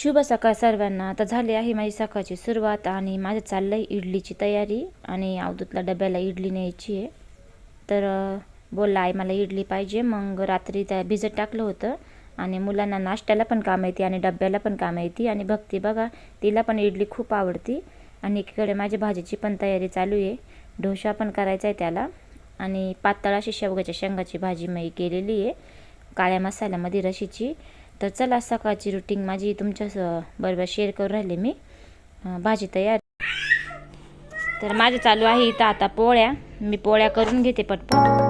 शुभ सकाळ सर्वांना. आता झाली आहे माझी सकाळची सुरुवात आणि माझं चाललं आहे इडलीची तयारी आणि अवधूतला डब्याला इडली न्यायची आहे. तर बोलला आई मला इडली पाहिजे. मग रात्री त्या भिजत टाकलं होतं आणि मुलांना नाश्त्याला पण काम येते आणि डब्याला पण काम येते. आणि भक्ती बघा तिला पण इडली खूप आवडती. आणि एकीकडे माझ्या भाजीची पण तयारी चालू आहे. डोसा पण करायचा आहे त्याला. आणि पातळ अशी शेवग्याच्या शेंगाची भाजी मी केलेली आहे. काळ्या मसाल्यामध्ये रशीची. तर चला सकाळची रुटीन माझी तुमच्या बरोबर शेअर करून राहिले मी. भाजी तयार. तर माझं चालू आहे इथं आता पोळ्या. मी पोळ्या करून घेते पटपट.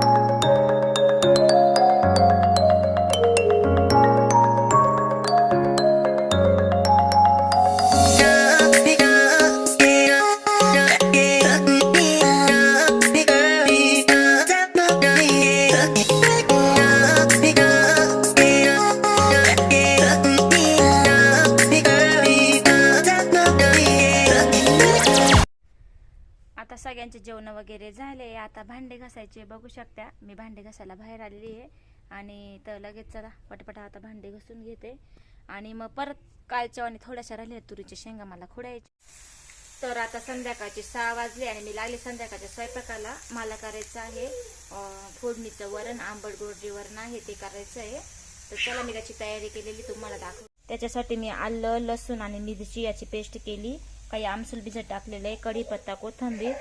सगळ्यांचे जेवण वगैरे झाले. आता भांडे घासायचे. बघू शकता मी भांडे घासायला बाहेर आलेली आहे. आणि तर लगेच चला पटपटा आता भांडे घासून घेते. आणि मग परत कालच्या आणि थोड्याशा राहिल्या तुरीच्या शेंगा मला खोडायचे तर आता संध्याकाळचे सहा वाजले आणि मी लागले संध्याकाळच्या स्वयंपाकाला. मला करायचं आहे फोडणीचं वरण आंबट गोड वरण आहे ते करायचं आहे. तर चला मी त्याची तयारी केलेली तुम्हाला दाखव त्याच्यासाठी मी आलं लसूण आणि मिरची याची पेस्ट केली. काही आमसूल भिजत टाकलेलं आहे कढीपत्ता कोथिंबीर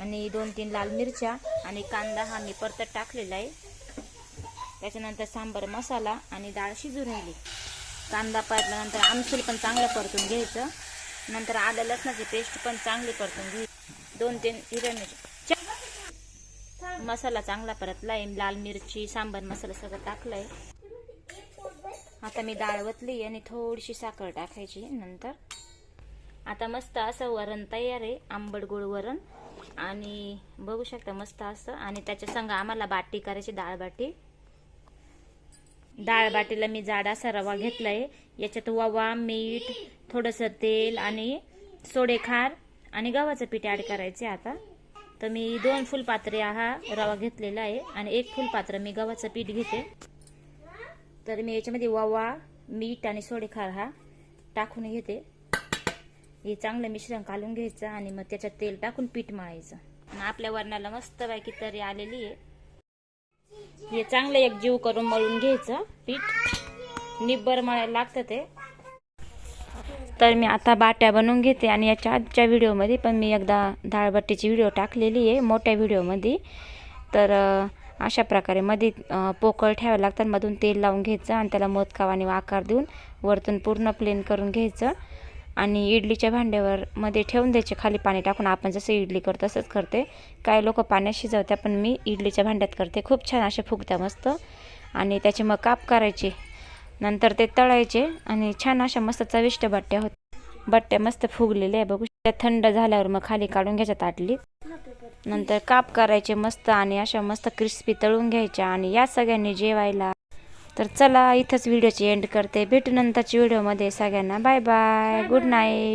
आणि दोन तीन लाल मिरच्या आणि कांदा हा मी परतत टाकलेला आहे. त्याच्यानंतर सांबर मसाला आणि डाळ शिजू राहिली. कांदा परतल्यानंतर आमसूल पण चांगलं परतून घ्यायचं. नंतर आलं लसणाची पेस्ट पण चांगली परतून घ्यायची. दोन तीन हिरव्या मिरची मसाला चांगला परतलाय. लाल मिरची सांबर मसाला सगळं टाकलंय. आता मी डाळ वतली आणि थोडीशी साखर टाकायची नंतर. आता मस्त असं वरण तयार आहे आंबट गोड वरण. आणि बघू शकता मस्त असं. आणि त्याच्या संग आम्हाला बाटी करायची डाळ बाटी. डाळ बाटीला मी जाड असा रवा घेतलाय. याच्यात ओवा मीठ थोडंसं तेल आणि सोडेखार आणि गव्हाचं पीठ ॲड करायचे आता. तर मी दोन फुलपात्रे हा रवा घेतलेला आहे आणि एक फुलपात्र मी गव्हाचं पीठ घेते. तर मी याच्यामध्ये वावा मीठ आणि सोडेखार हा टाकून घेते. हे चांगलं मिश्रण काढून घ्यायचं आणि मग त्याच्यात तेल टाकून पीठ मळायचं. आणि आपल्या वरणाला मस्त पैकी तरी आलेली आहे. हे चांगलं एक जीव करून मळून घ्यायचं पीठ. निब्बर मळायला लागतं ते. तर मी आता बाट्या बनवून घेते आणि याच्या आजच्या व्हिडिओमध्ये पण मी एकदा डाळबट्टीची व्हिडिओ टाकलेली आहे मोठ्या व्हिडिओमध्ये. तर अशा प्रकारे मध्ये पोकळ ठेवायला लागतात मधून तेल लावून घ्यायचं आणि त्याला मोदकावाने आकार देऊन वरतून पूर्ण प्लेन करून घ्यायचं. आणि इडलीच्या भांड्यावर मध्ये ठेवून द्यायचे खाली पाणी टाकून. आपण जसं इडली करतो तसंच करते. काही लोक पाण्यात शिजवत्या पण मी इडलीच्या भांड्यात करते. खूप छान असे फुगत्या मस्त. आणि त्याचे मग काप करायचे. नंतर ते तळायचे आणि छान अशा मस्त चविष्ट बट्ट्या होत बट्ट्या मस्त फुगलेल्या आहे. बघू त्या थंड झाल्यावर मग खाली काढून घ्यायच्या ताटलीत नंतर काप करायचे मस्त आणि अशा मस्त क्रिस्पी तळून घ्यायच्या. आणि या सगळ्यांनी जेवायला तर चला इथंच व्हिडिओची एंड करते. भेटू नंतरच्या व्हिडिओमध्ये सगळ्यांना. Bye bye good night